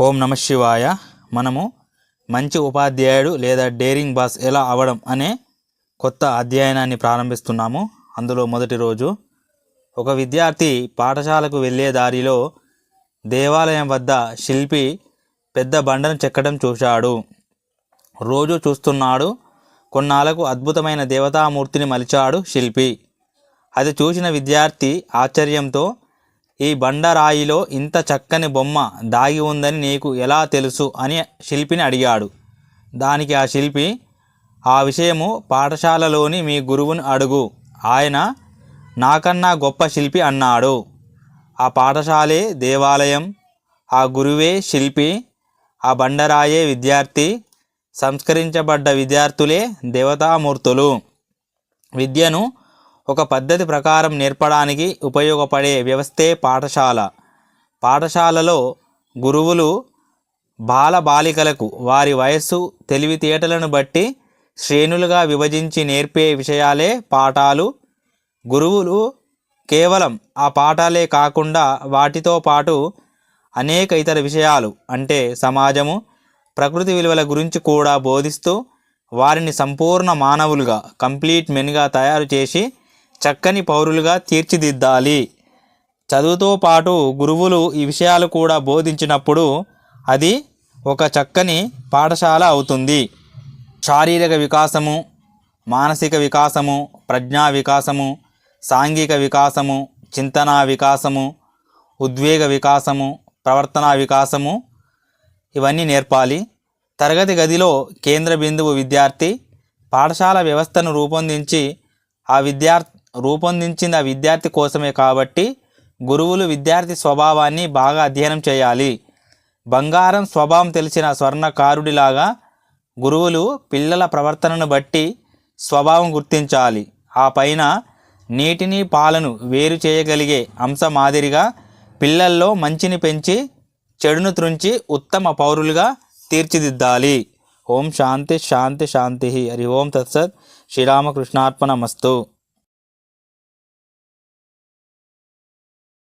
ఓం నమ శివాయ. మనము మంచి ఉపాధ్యాయుడు లేదా డేరింగ్ బాస్ ఎలా అవడం అనే కొత్త అధ్యయనాన్ని ప్రారంభిస్తున్నాము. అందులో మొదటి రోజు ఒక విద్యార్థి పాఠశాలకు వెళ్ళే దారిలో దేవాలయం వద్ద శిల్పి పెద్ద బండను చెక్కడం చూశాడు. రోజు చూస్తున్నాడు. కొన్నాళ్ళకు అద్భుతమైన దేవతామూర్తిని మలిచాడు శిల్పి. అది చూసిన విద్యార్థి ఆశ్చర్యంతో ఈ బండరాయిలో ఇంత చక్కని బొమ్మ దాగి ఉందని నీకు ఎలా తెలుసు అని శిల్పిని అడిగాడు. దానికి ఆ శిల్పి ఆ విషయము పాఠశాలలోని మీ గురువుని అడుగు. ఆయన నాకన్నా గొప్ప శిల్పి అన్నాడు. ఆ పాఠశాలే దేవాలయం. ఆ గురువే శిల్పి. ఆ బండరాయే విద్యార్థి. సంస్కరించబడ్డ విద్యార్థులే దేవతామూర్తులు. విద్యను ఒక పద్ధతి ప్రకారం నేర్పడానికి ఉపయోగపడే వ్యవస్థే పాఠశాల. పాఠశాలలో గురువులు బాల బాలికలకు వారి వయస్సు తెలివితేటలను బట్టి శ్రేణులుగా విభజించి నేర్పే విషయాలే పాఠాలు. గురువులు కేవలం ఆ పాఠాలే కాకుండా వాటితో పాటు అనేక ఇతర విషయాలు అంటే సమాజము ప్రకృతి విలువల గురించి కూడా బోధిస్తూ వారిని సంపూర్ణ మానవులుగా కంప్లీట్ మెన్గా తయారు చేసి చక్కని పౌరులుగా తీర్చిదిద్దాలి. చదువుతో పాటు గురువులు ఈ విషయాలు కూడా బోధించినప్పుడు అది ఒక చక్కని పాఠశాల అవుతుంది. శారీరక వికాసము మానసిక వికాసము ప్రజ్ఞా వికాసము సాంఘిక వికాసము చింతనా వికాసము ఉద్వేగ వికాసము ప్రవర్తనా వికాసము ఇవన్నీ నేర్పాలి. తరగతి గదిలో కేంద్ర బిందువు విద్యార్థి పాఠశాల వ్యవస్థను రూపొందించి ఆ విద్యార్థి రూపొందించింది ఆ విద్యార్థి కోసమే కాబట్టి గురువులు విద్యార్థి స్వభావాన్ని బాగా అధ్యయనం చేయాలి. బంగారం స్వభావం తెలిసిన స్వర్ణకారుడిలాగా గురువులు పిల్లల ప్రవర్తనను బట్టి స్వభావం గుర్తించాలి. ఆ పైన నీటిని పాలను వేరు చేయగలిగే అంశ మాదిరిగా పిల్లల్లో మంచిని పెంచి చెడును త్రుంచి ఉత్తమ పౌరులుగా తీర్చిదిద్దాలి. ఓం శాంతి శాంతి శాంతి హరి ఓం తత్సత్. శ్రీరామకృష్ణార్పణ మస్తు